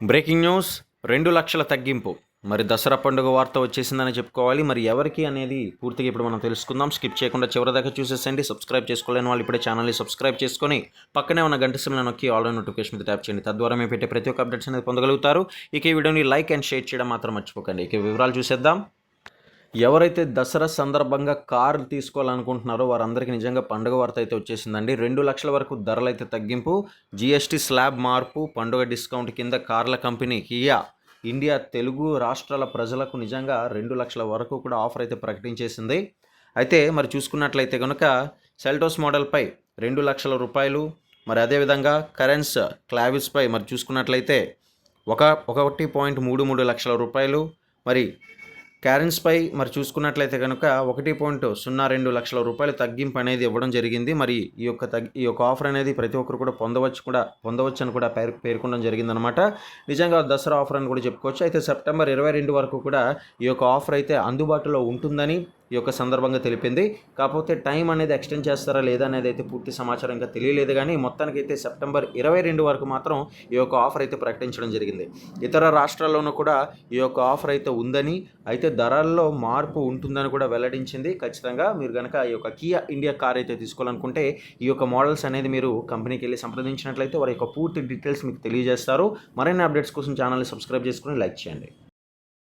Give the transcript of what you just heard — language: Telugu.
బ్రేకింగ్ న్యూస్ రెండు లక్షల తగ్గింపు. మరి దసరా పండుగ వార్త వచ్చేసిందని చెప్పుకోవాలి. మరి ఎవరికి అనేది పూర్తిగా ఇప్పుడు మనం తెలుసుకుందాం. స్కిప్ చేయకుండా చివరి దాకా చూసేసండి సబ్స్క్రైబ్ చేసుకోలేని వాళ్ళు ఇప్పుడే ఛానల్ని సబ్స్క్రైబ్ చేసుకొని పక్కనే ఉన్న గంట సిమ్లను నొక్కి ఆల్ నోటిఫికేషన్ మీద ట్యాప్ చేయండి. తద్వారా మేము పెట్టే ప్రతి ఒక్క అప్డేట్స్ అనేది పొందగలుగుతారు. ఇక ఈ వీడియోని లైక్ అండ్ షేర్ చేయడం మాత్రం మర్చిపోకండి. ఇక వివరాలు చూసేద్దాం. ఎవరైతే దసరా సందర్భంగా కారు తీసుకోవాలనుకుంటున్నారో వారందరికీ నిజంగా పండుగ వార్త అయితే వచ్చేసిందండి. రెండు లక్షల వరకు ధరలు అయితే తగ్గింపు జిఎస్టీ స్లాబ్ మార్పు పండుగ డిస్కౌంట్ కింద కార్ల కంపెనీ కియా ఇండియా తెలుగు రాష్ట్రాల ప్రజలకు నిజంగా రెండు లక్షల వరకు కూడా ఆఫర్ అయితే ప్రకటించేసింది. అయితే మరి చూసుకున్నట్లయితే కనుక సెల్టోస్ మోడల్పై రెండు లక్షల రూపాయలు మరి అదేవిధంగా కరెన్స్ క్లావిస్పై మరి చూసుకున్నట్లయితే ఒక ఒకటి పాయింట్ మూడు మూడు లక్షల రూపాయలు మరి క్యారెన్స్పై మరి చూసుకున్నట్లయితే కనుక ఒకటి పాయింట్ సున్నా రెండు లక్షల రూపాయల తగ్గింపు అనేది ఇవ్వడం జరిగింది. మరి ఈ యొక్క తగ్ ఈ యొక్క ఆఫర్ అనేది ప్రతి ఒక్కరు కూడా పొందవచ్చు కూడా పొందవచ్చు అని కూడా పేరు పేర్కొనడం జరిగిందనమాట నిజంగా దసరా ఆఫర్ అని కూడా చెప్పుకోవచ్చు. అయితే సెప్టెంబర్ ఇరవై రెండు వరకు కూడా ఈ యొక్క ఆఫర్ అయితే అందుబాటులో ఉంటుందని ఈ యొక్క సందర్భంగా తెలిపింది. కాకపోతే టైం అనేది ఎక్స్టెండ్ చేస్తారా లేదా అనేది అయితే పూర్తి సమాచారం ఇంకా తెలియలేదు కానీ మొత్తానికైతే సెప్టెంబర్ ఇరవై రెండు వరకు మాత్రం ఈ యొక్క ఆఫర్ అయితే ప్రకటించడం జరిగింది. ఇతర రాష్ట్రాల్లోనూ కూడా ఈ యొక్క ఆఫర్ అయితే ఉందని అయితే ధరల్లో మార్పు ఉంటుందని కూడా వెల్లడించింది. ఖచ్చితంగా మీరు కనుక ఈ యొక్క కియా ఇండియా కార్ అయితే తీసుకోవాలనుకుంటే ఈ యొక్క మోడల్స్ అనేది మీరు కంపెనీకి వెళ్ళి సంప్రదించినట్లయితే వారి యొక్క పూర్తి డీటెయిల్స్ మీకు తెలియజేస్తారు. మరిన్ని అప్డేట్స్ కోసం ఛానల్ని సబ్స్క్రైబ్ చేసుకుని లైక్ చేయండి.